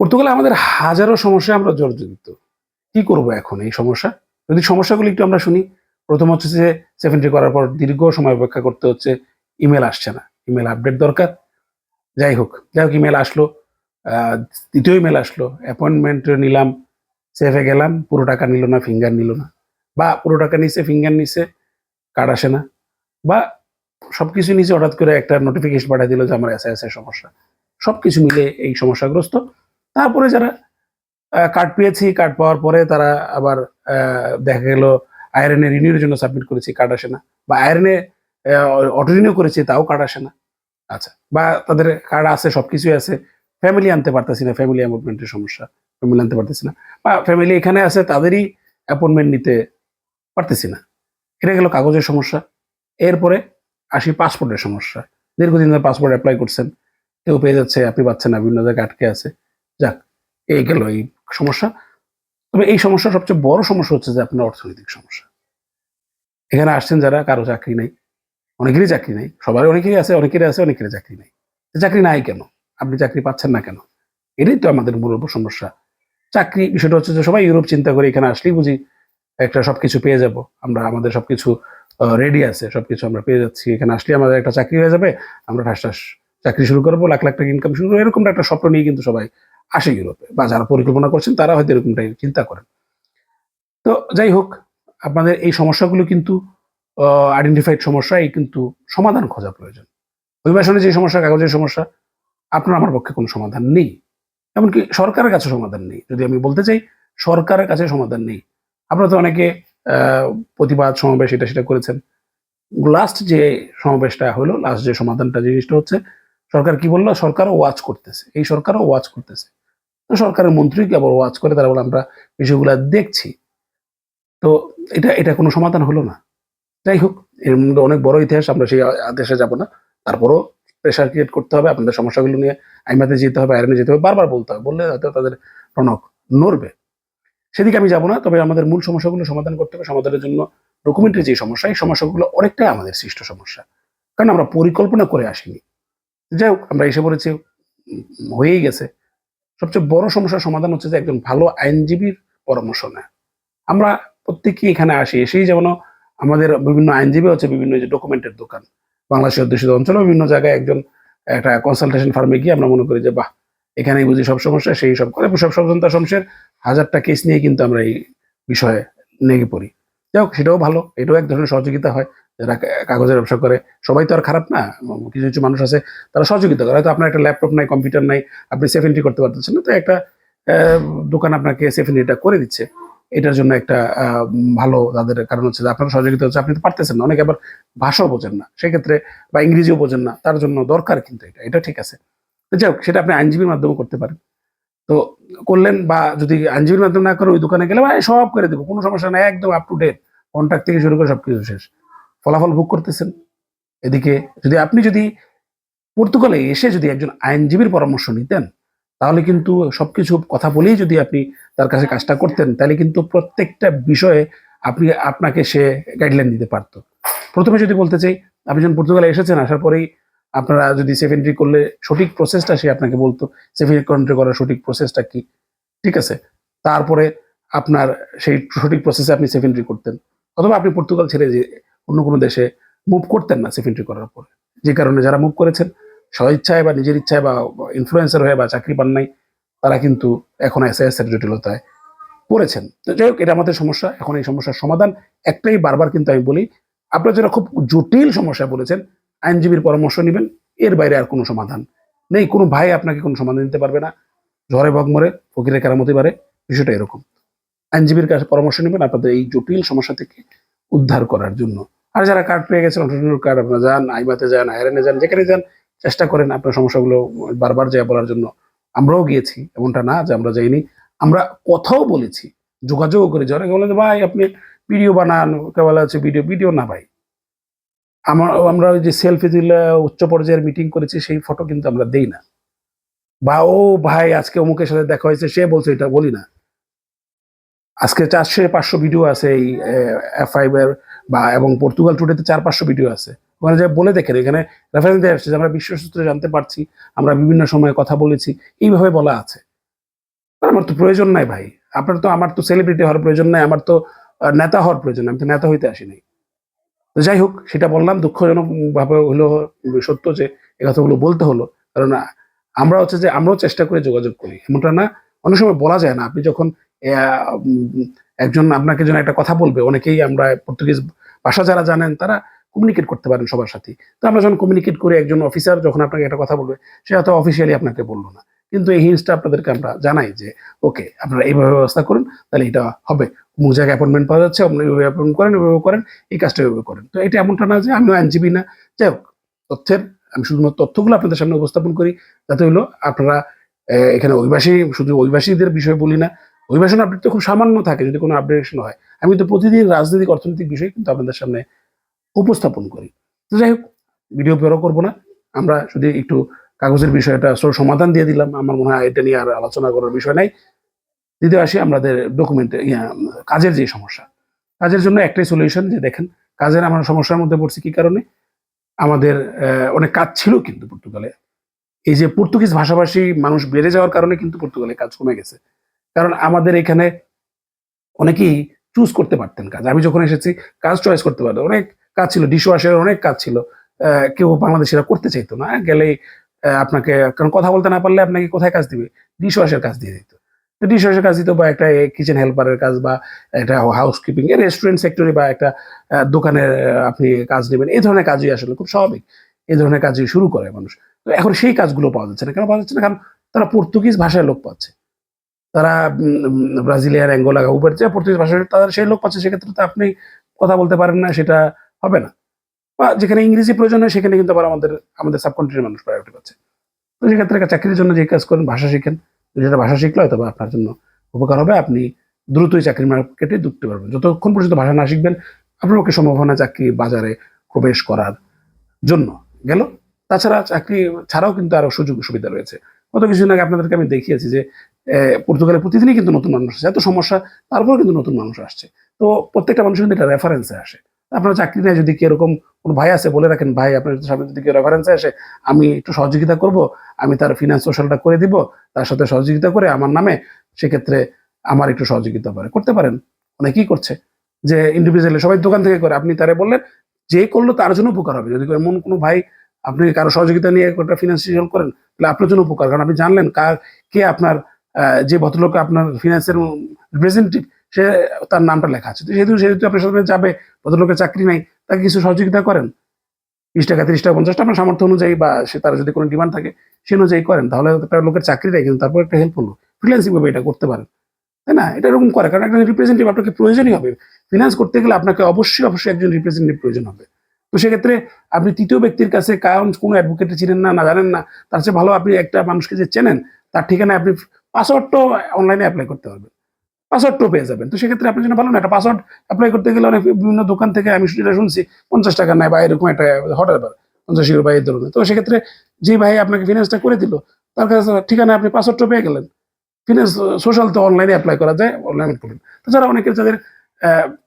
পর্তুগালে আমাদের হাজারো সমস্যা আমরা জর্জরিত। কি করব এখন এই সমস্যা? যদি সমস্যাগুলি একটু আমরা শুনি, প্রথম হচ্ছে যে সেভেন্টি করার পর দীর্ঘ সময় অপেক্ষা করতে হচ্ছে, ইমেল আসছে না। ইমেল আপডেট দরকার। যাই হোক যাই হোক, ইমেল আসলো। দ্বিতীয় ইমেল আসলো। অ্যাপয়েন্টমেন্ট নিলাম সেফে গেলাম, পুরো টাকা নিল না, ফিঙ্গার নিল না। বা পুরো টাকা নিছে, ফিঙ্গার নিছে, কার্ড আসে না। বা সবকিছু নিচে হঠাৎ করে একটা নোটিফিকেশন পাঠিয়ে দিল যে আমার এসে সমস্যা। সবকিছু মিলে এই সমস্যাগ্রস্ত। তারপরে যারা কার্ড পেয়েছি কার্ড পাওয়ার পরে তারা আবার দেখা গেল আয়রনে রিনিউর জন্য সাবমিট করেছি কার্ড আসে না। বা আয়রনে অটো রিনিউ করেছি, তাও কার্ড আসে না। আচ্ছা বা তাদের কার্ড আছে, সবকিছুই আছে। ফ্যামিলি আনতে পারতেছি না ফ্যামিলি অ্যাপয়েন্টমেন্টের সমস্যা। ফ্যামিলি আনতে পারতেছি না। বা ফ্যামিলি এখানে আছে, তাদেরই অ্যাপয়েন্টমেন্ট নিতে পারতেছি না। এটা গেল কাগজের সমস্যা। এরপরে আসি পাসপোর্টের সমস্যা। দীর্ঘদিন ধরে পাসপোর্ট অ্যাপ্লাই করছেন। কেউ পেয়ে যাচ্ছে, আপনি পাচ্ছেন না, বিভিন্ন জায়গায় আটকে আছে। যাক এই গেল এই সমস্যা। তবে এই সমস্যা সবচেয়ে বড় সমস্যা হচ্ছে যে আপনার অর্থনৈতিক সমস্যা। এখানে আসছেন যারা, কারও চাকরি নাই, অনেকেরই চাকরি নাই সবার অনেকেরই আছে অনেকেরই আছে, অনেকেরই চাকরি নাই। চাকরি নাই কেন? আপনি চাকরি পাচ্ছেন না কেন? এটাই তো আমাদের মূল সমস্যা। চাকরি, বিষয়টা হচ্ছে যে সবাই ইউরোপ চিন্তা করে, এখানে আসলেই বুঝি একটা সবকিছু পেয়ে যাব। আমরা, আমাদের সবকিছু রেডি আছে, সবকিছু আমরা পেয়ে যাচ্ছি। এখানে আসলে আমাদের একটা চাকরি হয়ে যাবে, আমরা ঠাস ঠাস চাকরি শুরু করব, লাখ লাখ টাকা ইনকাম শুরু করব এরকম একটা স্বপ্ন নিয়ে কিন্তু সবাই আসে ইউরোপে বা যারা পরিকল্পনা করছেন, তারা হয়তো এরকমটাই চিন্তা করেন। তো যাই হোক, আপনাদের এই সমস্যাগুলো কিন্তু আইডেন্টিফাইড সমস্যা এই কিন্তু সমাধান খোঁজা প্রয়োজন। অভিবাসনের যে সমস্যা, কাগজের সমস্যা, আপনার আমার পক্ষে কোনো সমাধান নেই। এমনকি সরকারের কাছে সমাধান নেই। যদি আমি বলতে চাই, সরকারের কাছে সমাধান নেই। আপনারা তো অনেকে প্রতিবাদ সমাবেশ এটা সেটা করেছেন। লাস্ট যে সমাবেশটা হলো, লাস্ট যে সমাধানটা জিনিসটা হচ্ছে, সরকার কি বলল? সরকারও ওয়াচ করতেছে। এই সরকারও ওয়াচ করতেছে। সরকারের মন্ত্রীকে আবার ওয়াচ করে তারা বলে আমরা বিষয়গুলো দেখছি। তো এটা এটা কোনো সমাধান হলো না। যাই হোক, এর মধ্যে অনেক বড় ইতিহাস, আমরা সেই আদেশে যাব না। তারপরও প্রেশার ক্রিয়েট করতে হবে, আপনাদের সমস্যাগুলো নিয়ে আইমাতে যেতে হবে, আয়রনে যেতে হবে, বারবার বলতে হবে, বললে হয়তো তাদের টনক নড়বে। সেদিকে আমি যাব না, তবে আমাদের মূল সমস্যাগুলো সমাধান করতে হবে, সমাধানের জন্য ডকুমেন্টের যে সমস্যা, এই সমস্যাগুলো অনেকটাই আমাদের সৃষ্ট সমস্যা। কারণ আমরা পরিকল্পনা করে আসিনি। যাই হোক, আমরা এসে পড়েছি, হয়েই গেছে। সবচেয়ে বড় সমস্যার সমাধান হচ্ছে যে একজন ভালো আইনজীবীর পরামর্শ নেয়। আমরা প্রত্যেকেই এখানে আসি, এসেই যেমন আমাদের বিভিন্ন আইনজীবী হচ্ছে বিভিন্ন যে ডকুমেন্টের দোকান। বাংলাদেশের অধ্যুষিত অঞ্চলে বিভিন্ন জায়গায় একজন একটা কনসালটেশন ফার্মে গিয়ে আমরা মনে করি যে, বাহ, এখানেই বুঝি সব সমস্যা, সেই সব করে। সব সচেতনতা সমস্যার হাজারটা কেস নিয়ে কিন্তু আমরা এই বিষয়ে নেগে পড়ি। যাই সেটাও ভালো, এটাও এক ধরনের সহযোগিতা হয়। যারা কাগজের ব্যবসা করে, সবাই তো আর খারাপ না। কিছু কিছু মানুষ আছে, তারা সহযোগিতা করে। হয়তো আপনার একটা ল্যাপটপ নাই, কম্পিউটার নাই, আপনি সেফ এন্ট্রি করতে পারতেছেন না, তো একটা দোকান আপনাকে সেফ এন্ট্রিটা করে দিচ্ছে। এটার জন্য একটা ভালো তাদের কারণ হচ্ছে যে আপনার সহযোগিতা হচ্ছে, আপনি তো পারতেছেন না। অনেকে আবার ভাষাও বোঝেন না। সেক্ষেত্রে বা ইংরেজিও বোঝেন না। তার জন্য দরকার কিন্তু এটা। এটা ঠিক আছে। যাই হোক, সেটা আপনি আইনজীবীর মাধ্যমে করতে পারেন। তো করলেন বা যদি আইনজীবীর মাধ্যমে না করে ওই দোকানে গেলে, ভাই, সব করে দেবো, কোনো সমস্যা নাই, একদম আপ টু ডেট কন্ট্রাক্ট থেকে শুরু করে সবকিছু শেষ। ফলাফল ভোগ করতেছেন। এদিকে যদি আপনি যদি পর্তুগালে এসে যদি একজন আইনজীবীর পরামর্শ নিতেন, তাহলে কিন্তু সবকিছু কথা বলেই যদি আপনি তার কাছে কাজটা করতেন, তাহলে কিন্তু প্রত্যেকটা বিষয়ে আপনি, আপনাকে সে গাইডলাইন দিতে পারতো। প্রথমে যদি বলতে চাই, আপনি যখন পর্তুগালে এসেছেন, আসার পরেই আপনারা যদি সেফ এন্ট্রি করলে সঠিক প্রসেসটা সে আপনাকে বলতো সেফ এন্ট্রি করার সঠিক প্রসেসটা কি? ঠিক আছে? তারপরে আপনার সেই সঠিক প্রসেসে আপনি সেফ এন্ট্রি করতেন। অথবা আপনি পর্তুগাল ছেড়ে যে অন্য কোনো দেশে মুভ করতেন না সেফ এন্ট্রি করার পরে। যে কারণে যারা মুভ করেছেন স্বইচ্ছায় বা নিজের ইচ্ছায় বা ইনফ্লুয়েন্সার হয়ে বা চাকরি পান নাই, তারা কিন্তু এখন এস এস এর জটিলতায় পড়েছেন। তো যাই হোক, এটা আমাদের সমস্যা। এখন এই সমস্যার সমাধান একটাই বারবার কিন্তু আমি বলি, আপনারা যারা খুব জটিল সমস্যা বলেছেন আইনজীবীর পরামর্শ নেবেন, এর বাইরে আর কোনো সমাধান নেই। কোনো ভাই আপনাকে কোনো সমাধান দিতে পারবে না। ঝড়ে বগ মরে, ফকিরের কেরামতি পারে, বিষয়টা এরকম। আইনজীবীর কাছে পরামর্শ নেবেন আপনাদের এই জটিল সমস্যা থেকে উদ্ধার করার জন্য। আর যারা কার্ড পেয়ে গেছেন অন্টারপ্রেনিউর কার্ড আপনারা যান আইমাতে যান আয়রনে যান, যেখানে যান, চেষ্টা করেন আপনার সমস্যাগুলো বারবার যায় বলার জন্য। আমরাও গিয়েছি, এমনটা না যে আমরা যাইনি। আমরা কথাও বলেছি, যোগাযোগও করেছি। অনেকে বলে যে ভাই, আপনি ভিডিও বানান কেউ বলা হচ্ছে ভিডিও ভিডিও না ভাই। আমার আমরা ওই যে সেলফি দিলে উচ্চ পর্যায়ের মিটিং করেছি, সেই ফটো কিন্তু আমরা দেই না। বা, ও ভাই, আজকে অমুকের সাথে দেখা হয়েছে, সে বলছে এটা, বলি না। আজকে চারশো পাঁচশো ভিডিও আছে এই এফ এর বা, এবং পর্তুগাল টুডেতে চার পাঁচশো ভিডিও আছে। ওখানে যে বলে দেখেন, এখানে রেফারেন্স দিয়ে আসছে আমরা বিশ্ব সূত্রে জানতে পারছি, আমরা বিভিন্ন সময়ে কথা বলেছি, এইভাবে বলা আছে। আমার তো প্রয়োজন নাই ভাই। আপনার তো, আমার তো সেলিব্রিটি হওয়ার প্রয়োজন নাই, আমার তো নেতা হওয়ার প্রয়োজন। আমি তো নেতা হইতে আসিনি তো যাই হোক, সেটা বললাম দুঃখজনক ভাবে হলো, সত্য যে এ কথাগুলো বলতে হলো। কারণ আমরা হচ্ছে যে, আমরাও চেষ্টা করে যোগাযোগ করি। এমনটা না, অনেক সময় বলা যায় না। আপনি যখন একজন আপনাকে যেন একটা কথা বলবে। অনেকেই আমরা পর্তুগিজ ভাষা যারা জানেন, তারা কমিউনিকেট করতে পারেন সবার সাথে তো আমরা যখন কমিউনিকেট করি, একজন অফিসার যখন আপনাকে একটা কথা বলবে, সে হয়তো অফিসিয়ালি আপনাকে বলল না। কিন্তু এই হিন্সটা আপনাদেরকে আমরা জানাই যে, ওকে, আপনারা এইভাবে ব্যবস্থা করুন, তাহলে এটা হবে। অমুক জায়গায় অ্যাপয়েন্টমেন্ট পাওয়া যাচ্ছে, আপনি এইভাবে অ্যাপয়েন্ট করেন এভাবে করেন, এই কাজটা এভাবে করেন। তো এটা এমনটা না যে, আমিও আইনজীবী না। যাই হোক, তথ্যের, আমি শুধুমাত্র তথ্যগুলো আপনাদের সামনে উপস্থাপন করি। যাতে হলো আপনারা এখানে অভিবাসী, শুধু অভিবাসীদের বিষয়ে বলি না অভিবাসন আপডেট তো খুব সামান্য থাকে যদি কোনো আপডেটেশন হয়। আমি তো প্রতিদিন রাজনৈতিক অর্থনৈতিক বিষয় কিন্তু আপনাদের সামনে উপস্থাপন করি। তো যাই হোক ভিডিও বড় করব না। আমরা যদি একটু কাগজের বিষয়টা সমাধান দিয়ে দিলাম। আমার মনে হয় এটা নিয়ে আর আলোচনা করার বিষয় নাই। দ্বিতীয় আসি আমাদের ডকুমেন্ট কাজের যে সমস্যা। কাজের জন্য একটাই সলিউশন যে দেখেন, কাজের আমরা সমস্যার মধ্যে পড়ছি কি কারণে? আমাদের অনেক কাজ ছিল কিন্তু পর্তুগালে। এই যে পর্তুগিজ ভাষাভাষী মানুষ বেড়ে যাওয়ার কারণে কিন্তু পর্তুগালে কাজ কমে গেছে। কারণ আমাদের এখানে অনেকেই চুজ করতে পারতেন কাজ। আমি যখন এসেছি, কাজ চয়েস করতে পারতেন অনেক কাজ ছিল ডিশ ওয়াশের অনেক কাজ ছিল। কেউ বাংলাদেশিরা করতে চাইতো না গেলেই আপনাকে, কারণ কথা বলতে না পারলে আপনাকে কোথায় কাজ দিবে? ডিশ ওয়াশের কাজ দিয়ে দিত। তো ডিশ ওয়াশের কাজ দিত বা একটা কিচেন হেল্পারের কাজ বা একটা হাউস কিপিং এর রেস্টুরেন্ট সেক্টরে বা একটা দোকানের আপনি কাজ নেবেন, এই ধরনের কাজই আসলে খুব স্বাভাবিক। এই ধরনের কাজই শুরু করে মানুষ। তো এখন সেই কাজগুলো পাওয়া যাচ্ছে না। কেন পাওয়া যাচ্ছে না? কারণ তারা পর্তুগিজ ভাষায় লোক পাচ্ছে। তারা ব্রাজিলিয়ান অ্যাঙ্গোলা উবার যে পর্তুগিজ ভাষায় তাদের সেই লোক পাচ্ছে, সেক্ষেত্রে তো আপনি কথা বলতে পারেন না, সেটা হবে না। বা যেখানে ইংরেজি প্রয়োজন হয়, সেখানে কিন্তু আবার আমাদের আমাদের সাবকন্ট্রির মানুষ প্রায়োরিটি পাচ্ছে। তো সেক্ষেত্রে চাকরির জন্য যে কাজ করেন, ভাষা শিখেন। যেটা ভাষা শিখলে হয়তো আপনার জন্য উপকার হবে। আপনি দ্রুতই চাকরি মার্কেটে ঢুকতে পারবেন। যতক্ষণ পর্যন্ত ভাষা না শিখবেন, আপনার পক্ষে সম্ভাবনা চাকরি বাজারে প্রবেশ করার জন্য। গেল? তাছাড়া চাকরি ছাড়াও কিন্তু আরও সুযোগ সুবিধা রয়েছে। গত কিছুদিন আগে আপনাদেরকে আমি দেখিয়েছি যে পর্তুগালে প্রতিদিনই কিন্তু নতুন মানুষ আসছে এত সমস্যা, তারপরেও কিন্তু নতুন মানুষ আসছে। তো প্রত্যেকটা মানুষের কিন্তু এটা রেফারেন্সে আসে। আপনার চাকরি নেয় যদি কি এরকম কোনো ভাই আছে, বলে রাখেন, ভাই, আপনার সামনে যদি কেউ রেফারেন্সে আসে, আমি একটু সহযোগিতা করব, আমি তার ফিনান্স সোশ্যালটা করে দিব, তার সাথে সহযোগিতা করে আমার নামে সেক্ষেত্রে আমার একটু সহযোগিতা করে। করতে পারেন। অনেকেই করছে। যে ইন্ডিভিজুয়ালি সবাই দোকান থেকে করে। আপনি তারে বললেন, যে করল তার জন্য উপকার হবে। যদি এমন কোনো ভাই আপনি কারও সহযোগিতা নিয়ে একটা ফিনান্সিয়াল করেন? তাহলে আপনার জন্য উপকার। কারণ আপনি জানলেন কার, কে আপনার যে ভদ্রলোক আপনার ফিনান্সের রিপ্রেজেন্টেটিভ সে তার নামটা লেখা আছে। তো যেহেতু সেহেতু আপনার সাথে যাবে ভদ্রলোকের চাকরি নাই, তাকে কিছু সহযোগিতা করেন? বিশ টাকা, তিরিশ টাকা, পঞ্চাশ টাকা আপনার সামর্থ্য অনুযায়ী বা সে তার যদি কোনো ডিমান্ড থাকে, সে অনুযায়ী করেন। তাহলে একটা লোকের চাকরি দেয় কিন্তু তারপর একটা হেল্প হলো। ফ্রিল্যান্সিং ভাবে এটা করতে পারেন। তাই না? এটা এরকম করে। কারণ একটা রিপ্রেজেন্টেটিভ আপনাকে প্রয়োজনই হবে। ফিনান্স করতে গেলে আপনাকে অবশ্যই অবশ্যই একজন রিপ্রেজেন্টেটিভ প্রয়োজন হবে। তো সেক্ষেত্রে আপনি তৃতীয় ব্যক্তির কাছে কারণ কোনো অ্যাডভোকেট চিনেন না না জানেন না, তার চেয়ে ভালো আপনি একটা মানুষকে যে চেনেন, তার ঠিকানায় আপনি পাসওয়ার্ডটাও অনলাইনে অ্যাপ্লাই করতে পারবেন। পাসওয়ার্ডটাও পেয়ে যাবেন। তো সেক্ষেত্রে আপনার জন্য ভালো না, একটা পাসওয়ার্ড অ্যাপ্লাই করতে গেলে অনেক বিভিন্ন দোকান থেকে আমি যেটা শুনছি, পঞ্চাশ টাকা নেয় বা এরকম একটা হঠাৎ ব্যাপার পঞ্চাশ ইউরো বা এই ধরনের। তো সেক্ষেত্রে যে ভাই আপনাকে ফিনান্সটা করে দিল, তার কাছে ঠিকানা আপনি পাসওয়ার্ডটা পেয়ে গেলেন। ফিনান্স সোশ্যাল তো অনলাইনে অ্যাপ্লাই করা যায় অনলাইনে করবেন তাছাড়া অনেকের যাদের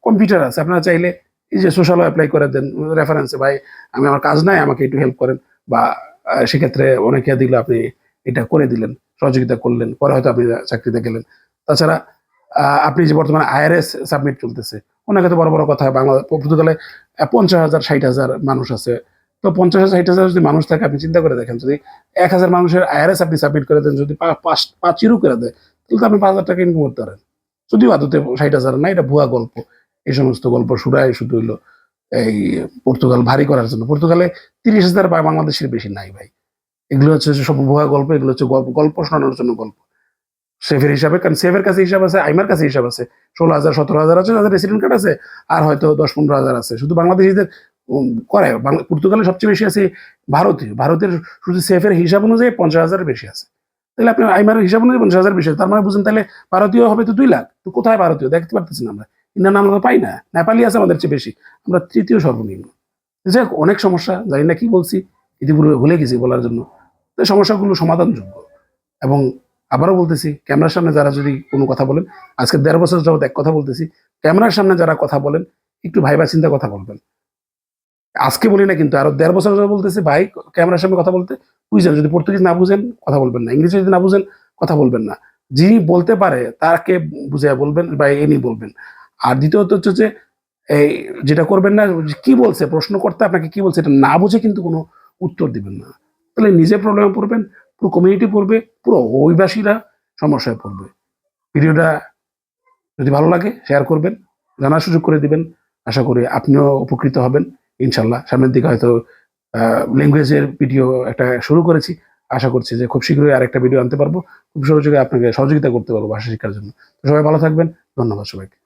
কম্পিউটার আছে, আপনারা চাইলে এই যে সোশ্যালও অ্যাপ্লাই করে দেন রেফারেন্সে ভাই, আমি আমার কাজ নাই, আমাকে একটু হেল্প করেন। বা সেক্ষেত্রে অনেকে দিলে আপনি এটা করে দিলেন, সহযোগিতা করলেন, পরে হয়তো আপনি চাকরিতে গেলেন। তাছাড়া আপনি যে বর্তমানে আইআরএস সাবমিট চলতেছে, অনেকে তো বড় বড় কথা, বাংলা পর্তুগালে পঞ্চাশ হাজার, ষাট হাজার মানুষ আছে। তো পঞ্চাশ হাজার, ষাট হাজার যদি মানুষ থাকে, আপনি চিন্তা করে দেখেন, যদি এক হাজার মানুষের আইআরএস আপনি সাবমিট করে দেন, যদি পাঁচ ইউরো করে দেয়, তাহলে তো আপনি পাঁচ হাজার টাকা ইনকাম করতে পারেন। যদিও আদতে ষাট হাজার না, এটা ভুয়া গল্প। সমস্ত গল্প শুরায় শুধু হইল এই পর্তুগাল ভারী করার জন্য। পর্তুগালে তিরিশ হাজার বা বাংলাদেশের বেশি নাই ভাই। এগুলো হচ্ছে সব ভুয়া গল্প, এগুলো হচ্ছে গল্প গল্প শোনানোর জন্য গল্প। সেফের হিসাবে, কারণ সেফের কাছে হিসাব আছে, আইমার কাছে হিসাব আছে। ষোলো হাজার, সতেরো হাজার আছে তাদের রেসিডেন্ট কার্ড আছে, আর হয়তো দশ পনেরো হাজার আছে। শুধু বাংলাদেশিদের করে পর্তুগালে সবচেয়ে বেশি আছে ভারতীয়। ভারতের শুধু সেফের হিসাব অনুযায়ী পঞ্চাশ হাজার বেশি আছে। তাহলে আপনি আইমারের হিসাব অনুযায়ী পঞ্চাশ হাজার বেশি আছে। তার মানে বুঝুন তাহলে ভারতীয় হবে তো দুই লাখ। তো কোথায় ভারতীয়? দেখতে পারতেছি না আমরা। ইন্ডিয়ান আমরা পাই না। নেপালি আছে আমাদের চেয়ে বেশি। আমরা তৃতীয় সর্বনিম্ন। যাই হোক, অনেক সমস্যা জানি না কি বলছি ইতিপূর্বে ভুলে গেছি বলার জন্য। তো সমস্যাগুলো সমাধানযোগ্য। এবং আবারও বলতেছি ক্যামেরার সামনে যারা যদি কোনো কথা বলেন আজকে দেড় বছর যাবত এক কথা বলতেছি ক্যামেরার সামনে যারা কথা বলেন একটু ভাইবা চিন্তা কথা বলবেন। আজকে বলি না কিন্তু আরও দেড় বছর বলতেছি ভাই ক্যামেরার সামনে কথা বলতে বুঝছেন যদি পর্তুগিজ না বুঝেন কথা বলবেন না। ইংরেজি যদি না বুঝেন কথা বলবেন না। যিনি বলতে পারে তাকে বুঝিয়ে বলবেন বা এনি বলবেন। আর দ্বিতীয়ত হচ্ছে যে, এই যেটা করবেন না, কি বলছে? প্রশ্ন করতে আপনাকে কি বলছে? এটা না বুঝে কিন্তু কোনো উত্তর দিবেন না। তাহলে নিজে প্রবলেমে পড়বেন, পুরো কমিউনিটি পড়বে, পুরো অভিবাসীরা সমস্যায় পড়বে। ভিডিওটা যদি ভালো লাগে শেয়ার করবেন, জানার সুযোগ করে দিবেন। আশা করি আপনিও উপকৃত হবেন। ইনশাল্লাহ সামনের দিকে হয়তো ল্যাঙ্গুয়েজের ভিডিও একটা শুরু করেছি। আশা করছি যে খুব শীঘ্রই আরেকটা ভিডিও আনতে পারব। খুব সহযোগে আপনাকে সহযোগিতা করতে পারব ভাষা শিক্ষার জন্য। সবাই ভালো থাকবেন। ধন্যবাদ সবাইকে।